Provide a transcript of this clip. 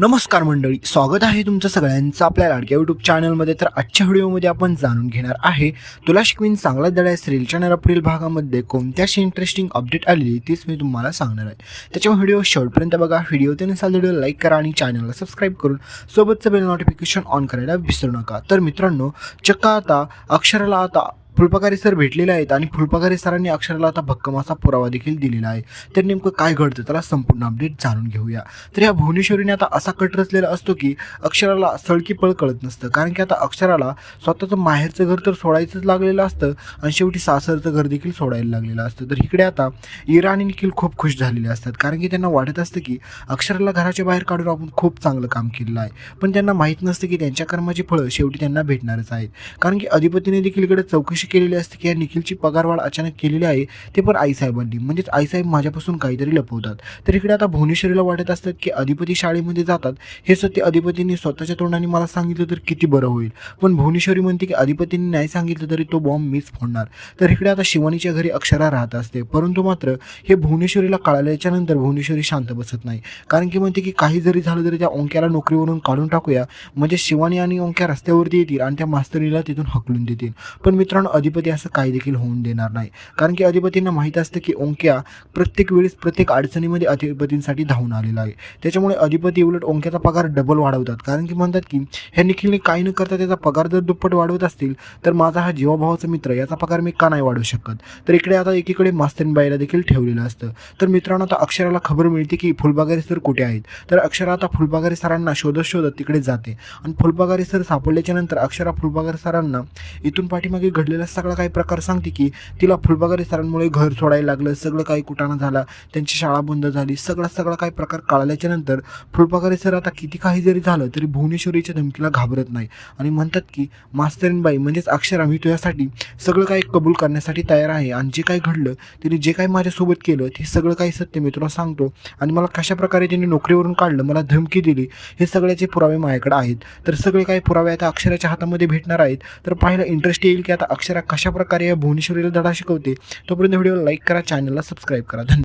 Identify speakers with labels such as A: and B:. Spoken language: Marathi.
A: नमस्कार मंडळी स्वागत आहे तुमचं सगळ्यांचं आपल्या लाडक्या यूट्यूब चॅनलमध्ये तर आजच्या व्हिडिओमध्ये आपण जाणून घेणार आहे तुला शिकवीन चांगला दडा रेलच्या नर पुढील भागामध्ये कोणत्याशी इंटरेस्टिंग अपडेट आलेली तीच मी तुम्हाला सांगणार आहे. त्याच्यामुळे व्हिडिओ शेवटपर्यंत बघा व्हिडिओ ते नसाल व्हिडिओ लाईक करा आणि चॅनलला सबस्क्राईब करून सोबतचं बेल नोटिफिकेशन ऑन करायला विसरू नका. तर मित्रांनो चक्का आता अक्षराला आता फुलपकारी सर भेटलेले आहेत आणि फुलपकारी सरांनी अक्षराला आता भक्कम असा पुरावा देखील दिलेला आहे. तर नेमकं काय घडतं? त्याला संपूर्ण अपडेट जाणून घेऊया. तर या भुवनेश्वरीने आता असा कट रचलेला असतो की अक्षराला सळकी पळ कळत नसतं. कारण की आता अक्षराला स्वतःचं माहेरचं घर तर सोडायचंच लागलेलं असतं आणि शेवटी सासरचं घर देखील सोडायला लागलेलं असतं. तर इकडे आता इराणी देखील खूप खुश झालेले असतात. कारण की त्यांना वाटत असतं की अक्षराला घराच्या बाहेर काढून आपण खूप चांगलं काम केलेलं आहे. पण त्यांना माहीत नसतं की त्यांच्या कर्माची फळं शेवटी त्यांना भेटणारच आहेत. कारण की अधिपतीने देखील इकडे चौकशी केलेली असते की या निखिलची पगारवाढ अचानक केलेली आहे ते पण आईसाहेबांनी. म्हणजेच आईसाहेब माझ्यापासून काहीतरी लपवतात. तर इकडे आता भुवनेश्वरीला वाटत असतात की अधिपती शाळेमध्ये जातात. हे सत्य अधिपतींनी स्वतःच्या तोंडाने मला सांगितलं तर किती बरं होईल. पण भुवनेश्वरी म्हणते की अधिपतींनी नाही सांगितलं तरी तो बॉम्ब मीच फोडणार. तर इकडे आता शिवानीच्या घरी अक्षरा राहत असते. परंतु मात्र हे भुवनेश्वरीला कळाल्याच्या नंतर भुवनेश्वरी शांत बसत नाही. कारण की म्हणते की काही जरी झालं तरी त्या ओंक्याला नोकरीवरून काढून टाकूया. म्हणजे शिवानी आणि ओंक्या रस्त्यावरती येतील आणि त्या मास्तरीला तिथून हकलून देतील. पण मित्रांनो अधिपती असं काही देखील होऊन देणार नाही. कारण की अधिपतींना माहीत असतं की ओंक्या प्रत्येक वेळेस प्रत्येक अडचणीमध्ये अधिपतींसाठी धावून आलेला आहे. त्याच्यामुळे अधिपती उलट ओंक्याचा पगार डबल वाढवतात. कारण की म्हणतात की ह्या निखिलने काही न करता त्याचा पगार जर दुप्पट वाढवत असतील तर माझा हा जीवाभावाचा मित्र याचा पगार मी का नाही वाढवू शकत? तर इकडे आता एकीकडे मास्तनबाईला देखील ठेवलेलं असतं. तर मित्रांनो आता अक्षराला खबर मिळते की फुलबागारी सर कुठे आहेत? तर अक्षरा आता फुलबागारी सरांना शोधत शोधत तिकडे जाते. आणि फुलबागारी सर सापडल्याच्या नंतर अक्षरा फुलबागारी सरांना इथून पाठीमागे घडलेला सगळा काही प्रकार सांगते की तिला फुलबागारी सरांमुळे घर सोडायला लागलं सगळं काही कुटाणा झाला त्यांची शाळा बंद झाली सगळा सगळा काही प्रकार कळाल्याच्या नंतर फुलबागारी सर आता किती काही जरी झालं तरी भुवनेश्वरीच्या धमकीला घाबरत नाही. आणि म्हणतात की मास्तरीनबाई म्हणजेच अक्षर आम्ही तुझ्यासाठी सगळं काही कबूल करण्यासाठी तयार आहे आणि जे काही घडलं तिने जे काही माझ्यासोबत केलं ते सगळं काही सत्य मी तुला सांगतो. आणि मला कशा प्रकारे तिने नोकरीवरून काढलं मला धमकी दिली हे सगळ्याचे पुरावे माझ्याकडे आहेत. तर सगळे काही पुरावे आता अक्षराच्या हातामध्ये भेटणार आहेत. तर पाहायला इंटरेस्ट येईल की आता अक्षर अक्षरा कशाप्रकारे या भुवनेश्वरीला धडा शिकवते तोपर्यंत व्हिडिओ लाईक करा चॅनलला सबस्क्राईब करा. धन्यवाद.